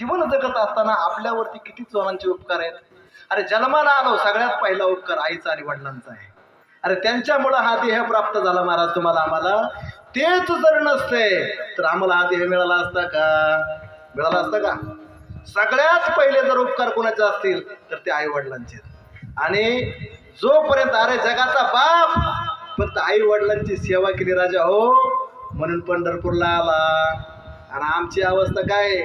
जीवन जगत असताना आपल्यावरती किती चोरांचे उपकार आहेत? अरे जन्माला आलो सगळ्यात पहिला उपकार आईचा आणि वडिलांचा आहे. अरे त्यांच्यामुळं हा देह प्राप्त झाला महाराज तुम्हाला आम्हाला. तेच जर नसते तर आम्हाला हा देह मिळाला असता का? मिळाला असता का? सगळ्यात पहिले जर उपकार कोणाचे असतील तर ते आई वडिलांचे आणि जोपर्यंत अरे जगाचा बाप फक्त आई वडिलांची सेवा केली राजा हो म्हणून पंढरपूरला आला. आणि आमची अवस्था काय?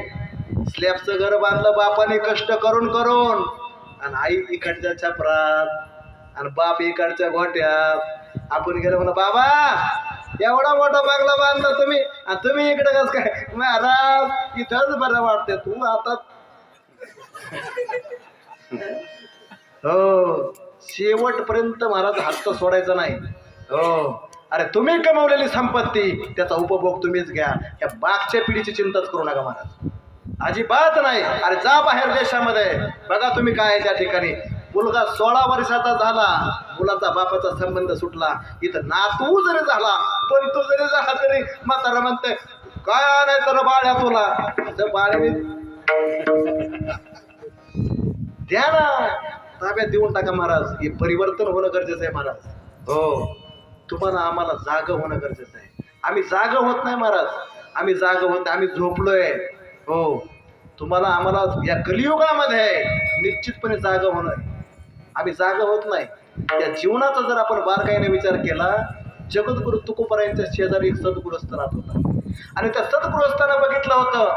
स्लॅबचं घर बांधलं बापाने कष्ट करून करून. आणि आई इकडच्या छपरात आणि बाप इकडच्या गोट्यात आपण गेलो म्हणा बाबा एवढा मोठा बांगला बांधला तुम्ही आणि तुम्ही इकडे कस काय? महाराज इथंच बरं वाटते तू आता हो शेवटपर्यंत महाराज हात सोडायचा नाही. हो. अरे तुम्ही कमवलेली संपत्ती त्याचा उपभोग तुम्हीच घ्या. या बागच्या पिढीची चिंताच करू नका महाराज. अजिबात नाही. अरे जा बाहेर देशामध्ये. बघा तुम्ही काय आहे त्या ठिकाणी. मुलगा सोळा वर्षाचा झाला. मुलाचा बापाचा संबंध सुटला. इथं नातू जरी झाला पण तो जरी झाला तरी म्हातारा म्हणते काय नाही तर बाळ्या तुला? तर बाळे द्या ना. ताब्यात देऊन टाका महाराज. हे परिवर्तन होणं गरजेचं आहे महाराज. हो. तुम्हाला आम्हाला जाग होणं गरजेचं आहे. आम्ही जाग होत नाही महाराज. आम्ही जाग होत नाही आम्ही झोपलोय. हो. तुम्हाला आम्हाला या कलियुगामध्ये निश्चितपणे जागा होणं आम्ही जागा होत नाही. त्या जीवनाचा जर आपण बारकाईने विचार केला जगद्गुरु तुकोबरायांच्या शेजारी एक सद्गुरुस्थ राहत होता. आणि त्या सद्गुरुस्थानं बघितलं होतं.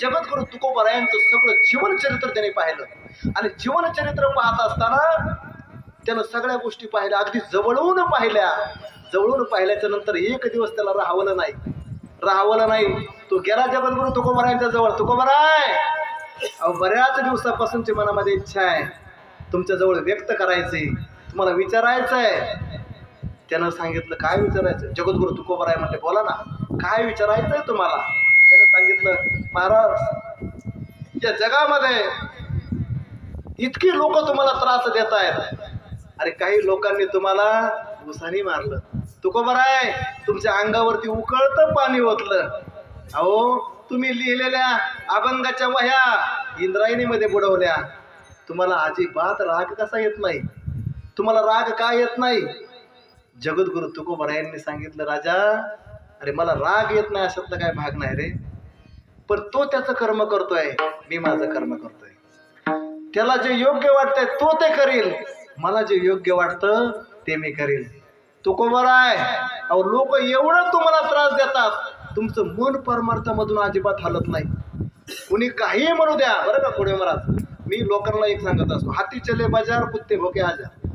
जगद्गुरु तुकोबरायांचं सगळं जीवनचरित्र त्याने पाहिलं. आणि जीवनचरित्र पाहत असताना त्यानं सगळ्या गोष्टी पाहिल्या. अगदी जवळून पाहिल्या. जवळून पाहिल्याच्या नंतर एक दिवस त्याला राहावलं नाही. राहावलं नाही. तो गेला जगद्गुरु तुकोबरायांच्या जवळ. तुकोबराय! अहो बऱ्याच दिवसापासूनची मनामध्ये इच्छा आहे. तुमच्या जवळ व्यक्त करायची तुम्हाला विचारायचं आहे त्यानं सांगितलं काय विचारायचं जगद्गुरु तुकोबराय म्हणते बोला ना. काय विचारायचं आहे तुम्हाला? त्यानं सांगितलं महाराज या जगामध्ये इतकी लोक तुम्हाला त्रास देत आहेत अरे काही लोकांनी तुम्हाला उसानी मारलं. तुकोबर आहे. तुमच्या अंगावरती उकळतं पाणी ओतलं. अहो तुम्ही लिहिलेल्या अभंगाच्या वह्या इंद्रायणीमध्ये बुडवल्या. तुम्हाला अजिबात राग कसा येत नाही? तुम्हाला राग का येत नाही? जगद्गुरु तुकोबरायांनी सांगितलं राजा अरे मला राग येत नाही अशातला काय भाग नाही रे. पण तो त्याचं कर्म करतोय. मी माझं कर्म करतोय. त्याला जे योग्य वाटतंय तो ते करील. मला जे योग्य वाटतं ते मी करील. तो आहे? अहो लोक एवढं तुम्हाला त्रास देतात. तुमचं मन परमार्थामधून अजिबात हलत नाही. कुणी काही म्हणू द्या बरं का पुढे महाराज? मी लोकांना एक सांगत असतो हाती चले बाजार कुत्ते भोके आजार.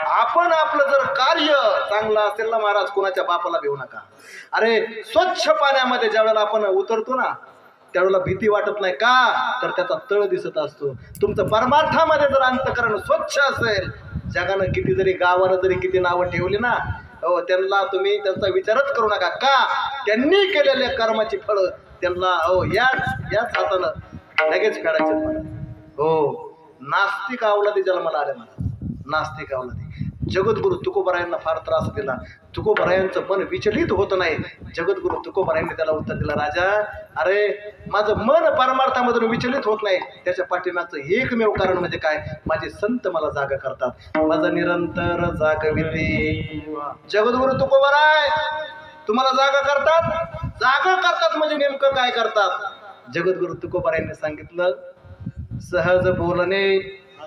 आपण आपलं जर कार्य चांगलं असेल ना महाराज कोणाच्या बापाला भेऊ नका. अरे स्वच्छ पाण्यामध्ये ज्यावेळेला आपण उतरतो ना त्यावेळेला भीती वाटत नाही का? तर त्याचा तळ दिसत असतो. तुमचं परमार्थामध्ये जर अंतकरण स्वच्छ असेल जगानं किती जरी गावानं जरी किती नावं ठेवली ना हो त्यांना तुम्ही त्यांचा विचारच करू नका. का? त्यांनी केलेल्या कर्माची फळं त्यांना हो याच याच हातानं लगेच फेडायचे हो नास्तिक आवलादी जन्माला आले मला नास्तिक आवलादी जगद्गुरु तुकोबरायांना फार त्रास दिला. तुकोबरायांचं मन विचलित होत नाही. जगद्गुरु तुकोबरायांनी त्याला उत्तर दिलं राजा अरे माझं मन परमार्थामधून विचलित होत नाही. त्याच्या पाठीमागचं एकमेव कारण म्हणजे काय? माझे संत मला जागा करतात. माझं निरंतर जागविते जगद्गुरु तुकोबराय तुम्हाला जागा करतात? जागा करतात म्हणजे नेमकं काय करतात? जगद्गुरु तुकोबरायांनी सांगितलं सहज बोलणे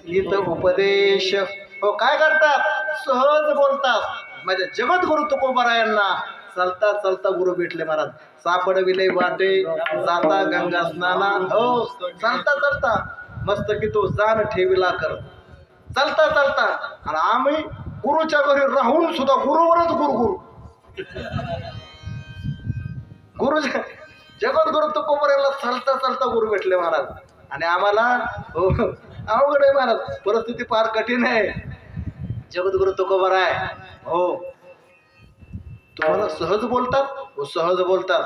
इथं उपदेश. हो काय करतात? सहज बोलतात. म्हणजे जगद्गुरु तुकोबरायांना चालता चालता गुरु भेटले महाराज. सापडविले वाटे जाता गंगा स्नाना हो चालता चालता. मस्त की तो जाण ठेविला कर. चालता चालता. आणि आम्ही गुरुच्या घरी राहून सुद्धा गुरुवरच गुरु गुरु. गुरु जगद्गुरु तुकोबरायला चालता चालता गुरु भेटले महाराज. आणि आम्हाला हो अवघड आहे महाराज. परिस्थिती फार कठीण आहे. जगद्गुरु तुकोबर आहे. हो. तुम्हाला सहज बोलतात हो सहज बोलतात.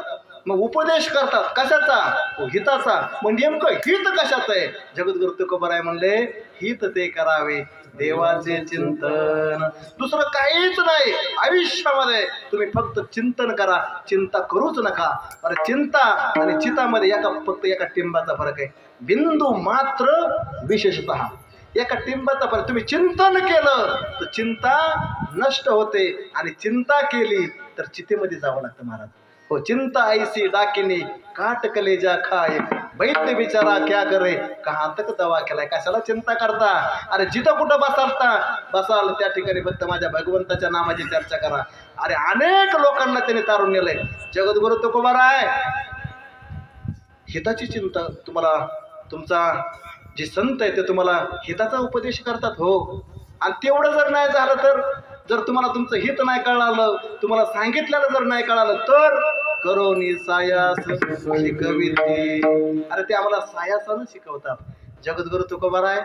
मग उपदेश करतात. कशाचा? हो हिताचा. मग नेमकं हित कशाचं आहे? जगद्गुरु तुकोबर आहे म्हणले हित ते करावे देवाचे चिंतन. दुसरं काहीच नाही. आयुष्यामध्ये तुम्ही फक्त चिंतन करा. चिंता करूच नका. अरे चिंता आणि चितामध्ये एका फक्त एका टिंबाचा फरक आहे. बिंदू मात्र विशेषत. एका टिंबाचा फरक. तुम्ही चिंतन केलं तर चिंता नष्ट होते. आणि चिंता केली तर चितेमध्ये जावं लागतं महाराज. हो चिंता ऐसी डाकिनी काट कलेजा खाय वैद्य बिचारा क्या करे? कहा तक दवा केलाय? कशाला चिंता करता? अरे जिथं कुठं बसालता बसाल त्या ठिकाणी फक्त माझ्या भगवंताच्या नामाची चर्चा करा. अरे अनेक लोकांना त्याने तारून नेलंय. जगद्गुरु आहे हिताची चिंता तुम्हाला तुमचा जे संत आहे ते तुम्हाला हिताचा उपदेश करतात हो. आणि तेवढं जर नाही झालं तर जर तुम्हाला तुमचं हित नाही कळालं तुम्हाला सांगितलेलं जर नाही कळालं तर करोनी सायास शिकविते अरे ते आम्हाला सायासानं शिकवतात. जगद्गुरु तुकोबार आहे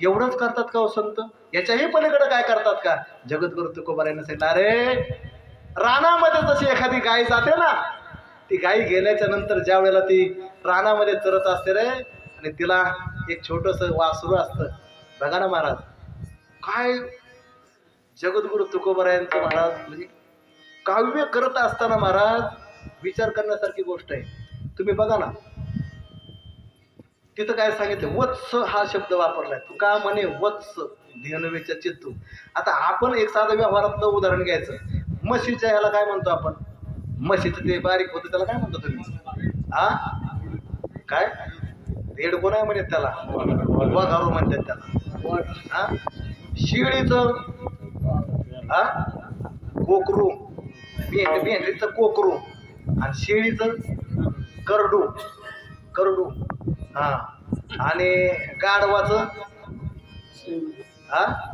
एवढंच करतात का हो संत? याच्याही पलीकडे काय करतात का? जगद्गुरु तुकोबारायनं सांगितलं अरे रानामध्ये जशी एखादी गाय जाते ना ती गाय गेल्याच्यानंतर ज्या वेळेला ती रानामध्ये चरत असते रे आणि तिला एक छोटस वासरू असतं. बघा ना महाराज. काय जगद्गुरु तुकोबरायांचं महाराज म्हणजे काव्य करत असताना महाराज विचार करण्यासारखी गोष्ट आहे. तुम्ही बघा ना. तिथं काय सांगितलं? वत्स हा शब्द वापरलाय. तुका म्हणे वत्स धेनवेच्या चित्तू. आता आपण एक साधं व्यवहारातलं उदाहरण घ्यायचं. म्हशीच्या ह्याला काय म्हणतो आपण? म्हशीचं ते बारीक होतं त्याला काय म्हणतो तुम्ही? हा काय? रेड कोण आहे म्हणत त्याला. वघारू म्हणतात त्याला. हा? शिळीचं हा? कोकरू. भेंड भेंडीचं कोकरू. आणि शेळीचं करडू. करडू. हा. आणि गाढवाचं? हा?